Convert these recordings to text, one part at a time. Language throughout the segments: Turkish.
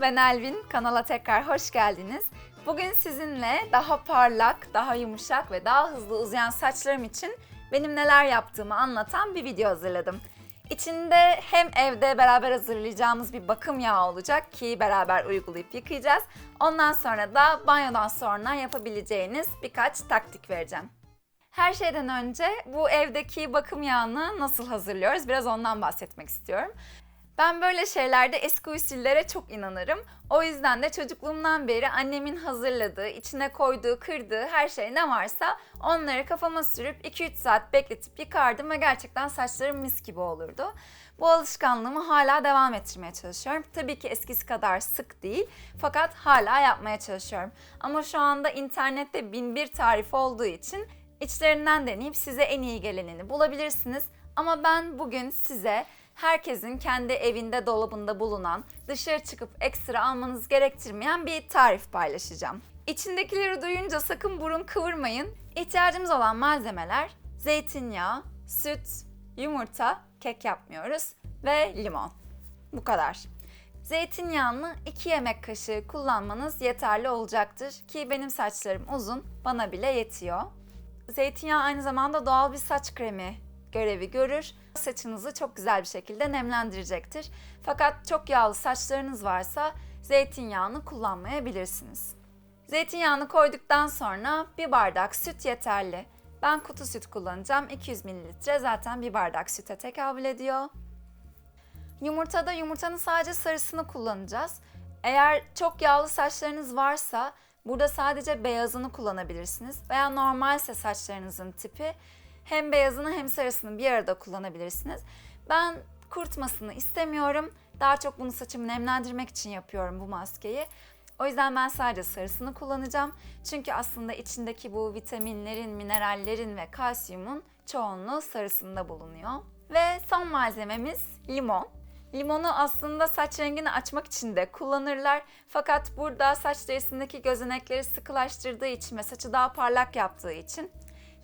ben Elvin. Kanala tekrar hoş geldiniz. Bugün sizinle daha parlak, daha yumuşak ve daha hızlı uzayan saçlarım için benim neler yaptığımı anlatan bir video hazırladım. İçinde hem evde beraber hazırlayacağımız bir bakım yağı olacak ki beraber uygulayıp yıkayacağız. Ondan sonra da banyodan sonra yapabileceğiniz birkaç taktik vereceğim. Her şeyden önce bu evdeki bakım yağını nasıl hazırlıyoruz biraz ondan bahsetmek istiyorum. Ben böyle şeylerde eski usüllere çok inanırım. O yüzden de çocukluğumdan beri annemin hazırladığı, içine koyduğu, kırdığı her şey ne varsa onları kafama sürüp 2-3 saat bekletip yıkardım ve gerçekten saçlarım mis gibi olurdu. Bu alışkanlığımı hala devam ettirmeye çalışıyorum. Tabii ki eskisi kadar sık değil fakat hala yapmaya çalışıyorum. Ama şu anda internette bin bir tarif olduğu için içlerinden deneyip size en iyi gelenini bulabilirsiniz. Ama ben bugün size herkesin kendi evinde dolabında bulunan, dışarı çıkıp ekstra almanız gerektirmeyen bir tarif paylaşacağım. İçindekileri duyunca sakın burun kıvırmayın. İhtiyacımız olan malzemeler zeytinyağı, süt, yumurta, kek yapmıyoruz ve limon. Bu kadar. Zeytinyağını 2 yemek kaşığı kullanmanız yeterli olacaktır ki benim saçlarım uzun, bana bile yetiyor. Zeytinyağı aynı zamanda doğal bir saç kremi görevi görür. Saçınızı çok güzel bir şekilde nemlendirecektir. Fakat çok yağlı saçlarınız varsa zeytinyağını kullanmayabilirsiniz. Zeytinyağını koyduktan sonra bir bardak süt yeterli. Ben kutu süt kullanacağım. 200 ml zaten bir bardak süte tekabül ediyor. Yumurtada yumurtanın sadece sarısını kullanacağız. Eğer çok yağlı saçlarınız varsa burada sadece beyazını kullanabilirsiniz. Veya normalse saçlarınızın tipi hem beyazını hem sarısını bir arada kullanabilirsiniz. Ben kurutmasını istemiyorum. Daha çok bunu saçımı nemlendirmek için yapıyorum bu maskeyi. O yüzden ben sadece sarısını kullanacağım. Çünkü aslında içindeki bu vitaminlerin, minerallerin ve kalsiyumun çoğunluğu sarısında bulunuyor. Ve son malzememiz limon. Limonu aslında saç rengini açmak için de kullanırlar. Fakat burada saç derisindeki gözenekleri sıkılaştırdığı için ve saçı daha parlak yaptığı için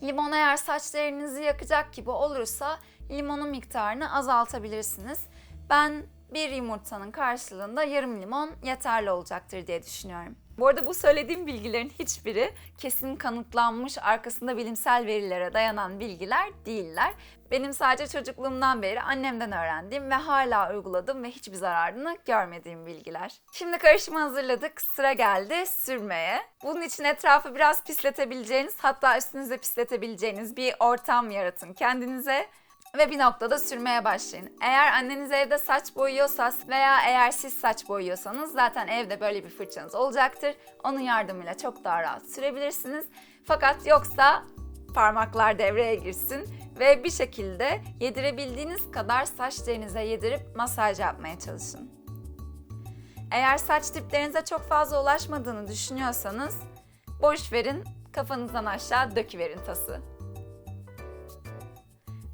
Limon eğer saçlarınızı yakacak gibi olursa limonun miktarını azaltabilirsiniz. Ben bir yumurtanın karşılığında yarım limon yeterli olacaktır diye düşünüyorum. Bu arada bu söylediğim bilgilerin hiçbiri kesin kanıtlanmış arkasında bilimsel verilere dayanan bilgiler değiller. Benim sadece çocukluğumdan beri annemden öğrendiğim ve hala uyguladığım ve hiçbir zararını görmediğim bilgiler. Şimdi karışımı hazırladık. Sıra geldi sürmeye. Bunun için etrafı biraz pisletebileceğiniz hatta üstünüze pisletebileceğiniz bir ortam yaratın kendinize ve bir noktada sürmeye başlayın. Eğer anneniz evde saç boyuyorsa veya eğer siz saç boyuyorsanız zaten evde böyle bir fırçanız olacaktır. Onun yardımıyla çok daha rahat sürebilirsiniz. Fakat yoksa parmaklar devreye girsin ve bir şekilde yedirebildiğiniz kadar saç derinize yedirip masaj yapmaya çalışın. Eğer saç diplerinize çok fazla ulaşmadığını düşünüyorsanız boş verin, kafanızdan aşağı döküverin tası.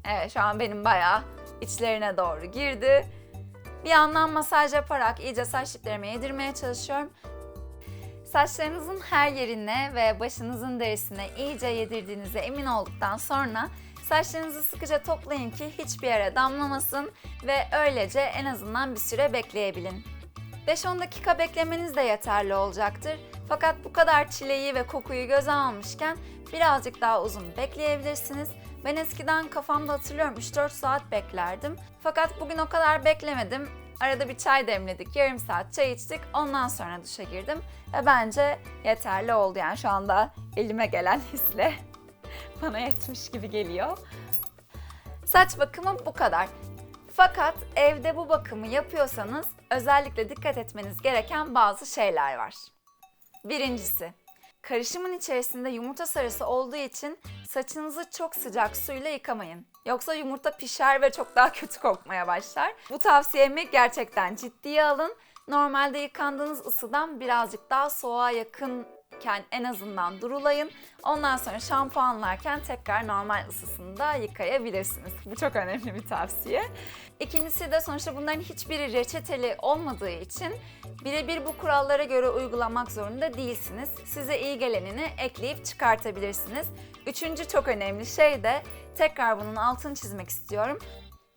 Evet şu an benim bayağı içlerine doğru girdi. Bir yandan masaj yaparak iyice saç diplerime yedirmeye çalışıyorum. Saçlarınızın her yerine ve başınızın derisine iyice yedirdiğinize emin olduktan sonra saçlarınızı sıkıca toplayın ki hiçbir yere damlamasın ve öylece en azından bir süre bekleyebilin. 5-10 dakika beklemeniz de yeterli olacaktır. Fakat bu kadar çileyi ve kokuyu göze almışken birazcık daha uzun bekleyebilirsiniz. Ben eskiden kafamda hatırlıyorum 3-4 saat beklerdim. Fakat bugün o kadar beklemedim. Arada bir çay demledik, yarım saat çay içtik. Ondan sonra duşa girdim. Ve bence yeterli oldu yani şu anda elime gelen hisle bana yetmiş gibi geliyor. Saç bakımı bu kadar. Fakat evde bu bakımı yapıyorsanız özellikle dikkat etmeniz gereken bazı şeyler var. Birincisi, karışımın içerisinde yumurta sarısı olduğu için saçınızı çok sıcak suyla yıkamayın. Yoksa yumurta pişer ve çok daha kötü kokmaya başlar. Bu tavsiyemi gerçekten ciddiye alın. Normalde yıkandığınız ısıdan birazcık daha soğuğa yakın yıkarken en azından durulayın. Ondan sonra şampuanlarken tekrar normal ısısında yıkayabilirsiniz. Bu çok önemli bir tavsiye. İkincisi de sonuçta bunların hiçbiri reçeteli olmadığı için birebir bu kurallara göre uygulamak zorunda değilsiniz. Size iyi gelenini ekleyip çıkartabilirsiniz. Üçüncü çok önemli şey de tekrar bunun altını çizmek istiyorum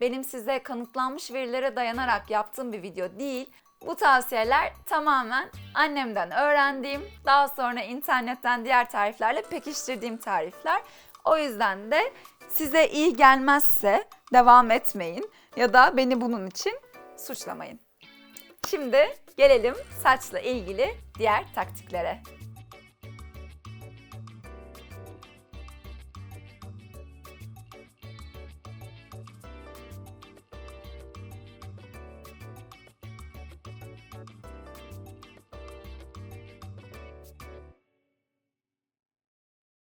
benim size kanıtlanmış verilere dayanarak yaptığım bir video değil. Bu tavsiyeler tamamen annemden öğrendiğim, daha sonra internetten diğer tariflerle pekiştirdiğim tarifler. O yüzden de size iyi gelmezse devam etmeyin ya da beni bunun için suçlamayın. Şimdi gelelim saçla ilgili diğer taktiklere.